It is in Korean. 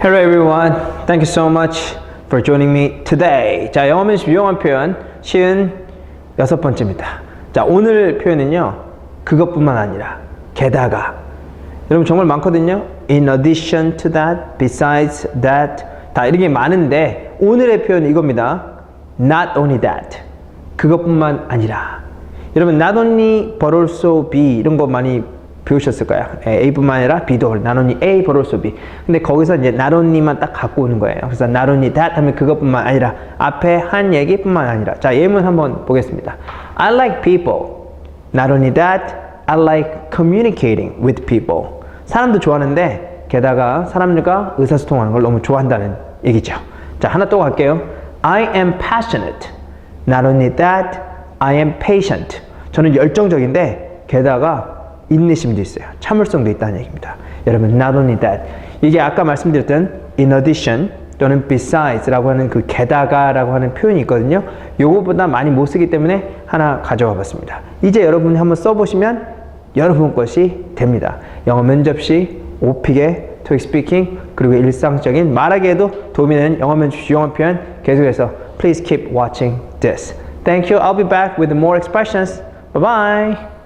Hello everyone. Thank you so much for joining me today. 자, 영어 면접 유용한 표현 쉬운 여섯 번째입니다. 자, 오늘 표현은요. 그것뿐만 아니라 게다가 여러분 정말 많거든요. In addition to that, besides that 다 이렇게 많은데 오늘의 표현은 이겁니다. Not only that. 그것뿐만 아니라 여러분 not only but also be 이런 거 많이 배우셨을. 예, A뿐만 아니라 B도 only A also B. 근데 거기서 이제 only만 딱 갖고 오는 거예요. 그래서 only that 하면 그것뿐만 아니라 앞에 한 얘기뿐만 아니라 자 예문 한번 보겠습니다. I like people. Not that, I like communicating with people. 사람도 좋아하는데 게다가 사람들과 의사소통하는 걸 너무 좋아한다는 얘기죠. 자 하나 또 갈게요. I am passionate. Not only that, I am patient. 저는 열정적인데 게다가 인내심도 있어요. 참을성도 있다는 얘기입니다. 여러분, not only that. 이게 아까 말씀드렸던 in addition 또는 besides,라고 하는 그 게다가라고 하는 표현이 있거든요. 요거보다 많이 못 쓰기 때문에 하나 가져와 봤습니다. 이제 여러분이 한번 써보시면 여러분 것이 됩니다. 영어 면접 시 오픽의 토익 스피킹 그리고 일상적인 말하기에도 도움이 되는 영어 면접 유용한 표현 계속해서 please keep watching this. Thank you. I'll be back with more expressions. Bye bye.